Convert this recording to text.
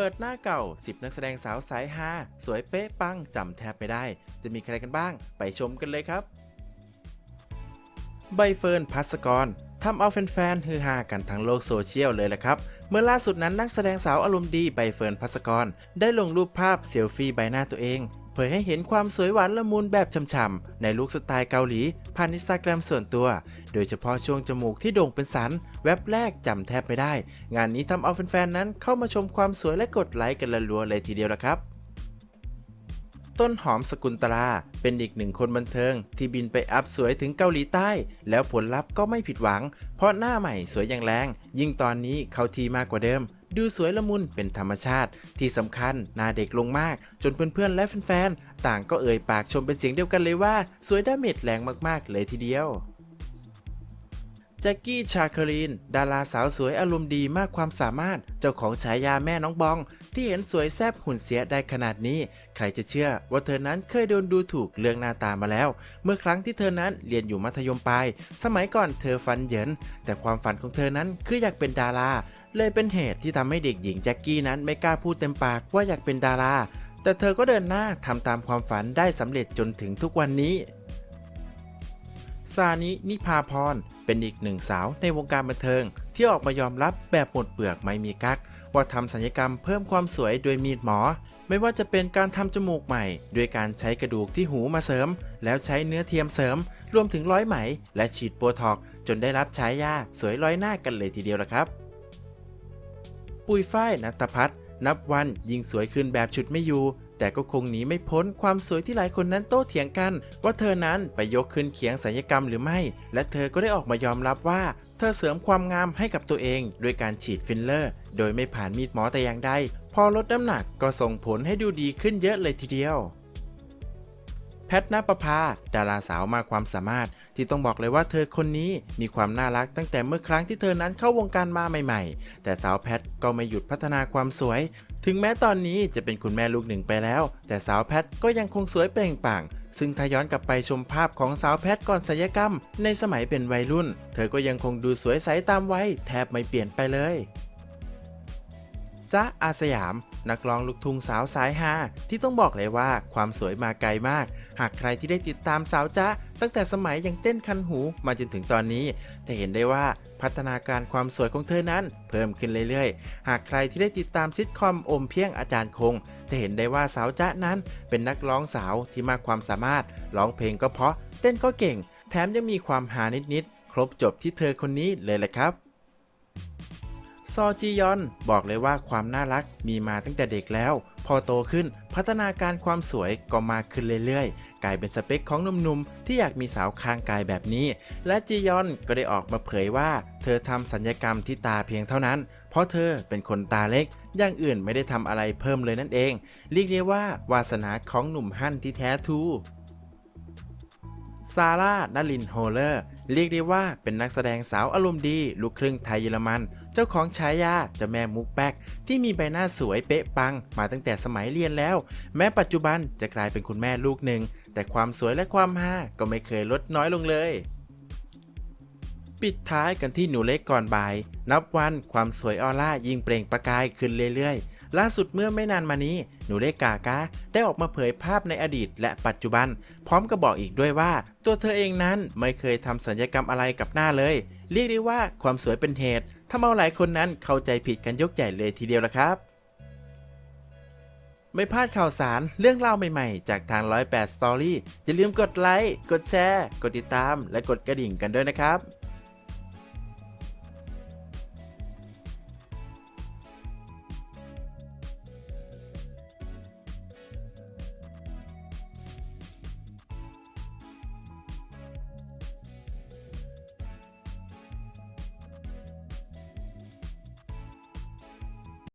เปิดหน้าเก่า 10 นักแสดงสาวสายฮาสวยเป๊ะปังจำแทบไม่ได้ จะมีใครกันบ้าง ไปชมกันเลยครับ ใบเฟิร์นพัสกร ทำเอาแฟนๆฮือฮากันทั้งโลกโซเชียลเลยแหละครับ เมื่อล่าสุดนั้นนักแสดงสาวอารมณ์ดีใบเฟิร์นพัสกร ได้ลงรูปภาพเซลฟี่ใบหน้าตัวเอง เผยให้เห็นความสวยหวานละมุนแบบช่ำๆในลุคสไตล์เกาหลี ผ่านอินสตาแกรมส่วนตัว โดยเฉพาะช่วงจมูกที่โด่งเป็นสัน แว็บแรกจำแทบไม่ได้ งานนี้ทำเอาแฟนๆนั้นเข้ามาชมความสวยและกดไลค์กันละรัวเลยทีเดียวละครับ ต้นหอมสกุลตลา เป็นอีกหนึ่งคนบันเทิง ที่บินไปอัพสวยถึงเกาหลีใต้ แล้วผลลัพธ์ก็ไม่ผิดหวัง เพราะหน้าใหม่สวยอย่างแรง ยิ่งตอนนี้เขาทีมากกว่าเดิม ดูสวยละมุนเป็นธรรมชาติ ที่สำคัญหน้าเด็กลงมาก จนเพื่อนๆและแฟนๆต่างก็เอ่ยปากชมเป็นเสียงเดียวกันเลยว่า สวยดาเมจแรงมากๆ เลยทีเดียว แจ็กกี้ชาคลีน ดาราสาวสวยอารมณ์ดีมากความสามารถ เจ้าของฉายาแม่น้องบอง ที่เห็นสวยแซบหุ่นเสียได้ขนาดนี้ ใครจะเชื่อว่าเธอนั้นเคยโดนดูถูกเรื่องหน้าตามาแล้ว เมื่อครั้งที่เธอนั้นเรียนอยู่มัธยมปลาย สมัยก่อนเธอฝันเหยิน แต่ความฝันของเธอนั้นคืออยากเป็นดารา เลยเป็นเหตุที่ทำให้เด็กหญิงแจ็กกี้นั้นไม่กล้าพูดเต็มปากว่าอยากเป็นดารา แต่เธอก็เดินหน้าทำตามความฝันได้สำเร็จจนถึงทุกวันนี้ ซานินิพาพร เป็นอีกหนึ่งสาวในวงการบันเทิง ที่ออกมายอมรับแบบหมดเปลือกไม่มีกักว่าทำศัลยกรรมเพิ่มความสวยโดยมีดหมอ ไม่ว่าจะเป็นการทำจมูกใหม่ด้วยการใช้กระดูกที่หูมาเสริม แล้วใช้เนื้อเทียมเสริม รวมถึงร้อยไหม และฉีดโบท็อกจนได้รับฉายาสวยร้อยหน้ากันเลยทีเดียวละครับ ปุยฝ้ายนัตพัฒนับวันยิ่งสวยขึ้นแบบชุดไม่อยู่ แต่ก็คงหนีไม่พ้นความสวยที่หลายคนนั้นโต้เถียงกัน ว่าเธอนั้นไปยกขึ้นเคียงศัลยกรรมหรือไม่ และเธอก็ได้ออกมายอมรับว่า เธอเสริมความงามให้กับตัวเองด้วยการฉีดฟิลเลอร์ โดยไม่ผ่านมีดหมอแต่อย่างใด พอลดน้ำหนักก็ส่งผลให้ดูดีขึ้นเยอะเลยทีเดียว แพทณประภา ดาราสาวมากความสามารถ ที่ต้องบอกเลยว่าเธอคนนี้มีความน่ารักตั้งแต่เมื่อครั้งที่เธอนั้นเข้าวงการมาใหม่ๆ แต่สาวแพทก็ไม่หยุดพัฒนาความสวย ถึงแม้ตอนนี้จะเป็นคุณแม่ลูกหนึ่งไปแล้ว แต่สาวแพทก็ยังคงสวยเปล่งปลั่งซึ่งถ้าย้อนกลับไปชมภาพของสาวแพทก่อนศัลยกรรม ในสมัยเป็นวัยรุ่น เธอก็ยังคงดูสวยใสตามวัยแทบไม่เปลี่ยนไปเลย จ๊ะอาสยาม นักร้องลูกทุ่งสาวสายฮาที่ต้องบอกเลยว่าความสวยมาไกลมาก หากใครที่ได้ติดตามสาวจ๊ะตั้งแต่สมัยยังเต้นคันหูมาจนถึงตอนนี้ จะเห็นได้ว่าพัฒนาการความสวยของเธอนั้น เพิ่มขึ้นเรื่อยๆ หากใครที่ได้ติดตามซิทคอมอมเพียงอาจารย์คง จะเห็นได้ว่าสาวจ๊ะนั้น เป็นนักร้องสาวที่มากความสามารถร้องเพลงก็เพราะเต้นก็เก่ง แถมยังมีความหานิดๆครบจบที่เธอคนนี้เลยแหละครับ ซอจียอน บอกเลยว่าความน่ารักมีมาตั้งแต่เด็กแล้ว พอโตขึ้นพัฒนาการความสวยก็มากขึ้นเรื่อยๆ กลายเป็นสเปคของหนุ่มๆ ที่อยากมีสาวข้างกายแบบนี้ และจียอนก็ได้ออกมาเผยว่า เธอทำสัญญกรรมที่ตาเพียงเท่านั้น เพราะเธอเป็นคนตาเล็ก อย่างอื่นไม่ได้ทำอะไรเพิ่มเลยนั่นเอง เรียกได้ว่าวาสนาของหนุ่มฮั่นที่แท้ทูซาร่า นลินโฮเลอร์ เรียกได้ว่าเป็นนักแสดงสาวอารมณ์ดี ลูกครึ่งไทยเยอรมัน จ้าของฉายาเจ้าแม่มุกแป๊กที่มีใบหน้าสวยเป๊ะปังมาตั้งแต่สมัยเรียนแล้ว แม้ปัจจุบันจะกลายเป็นคุณแม่ลูกหนึ่ง แต่ความสวยและความฮาก็ไม่เคยลดน้อยลงเลย ปิดท้ายกันที่หนูเล็กก่อนบ่าย นับวันความสวยออร่ายิ่งเปล่งประกายขึ้นเรื่อยๆ ล่าสุดเมื่อไม่นานมานี้ หนูเล็กกากาได้ออกมาเผยภาพในอดีต และปัจจุบัน พร้อมกับบอกอีกด้วยว่า ตัวเธอเองนั้นไม่เคยทำสัญญกรรมอะไรกับหน้าเลย เรียกได้ว่าความสวยเป็นเหตุทำเอาหลายคนนั้นเข้าใจผิดกันยกใหญ่เลยทีเดียวละครับไม่พลาดข่าวสารเรื่องเล่าใหม่ๆ จากทาง 108 Story อย่าลืมกดไลค์ กดแชร์ กดติดตาม และกดกระดิ่งกันด้วยนะครับ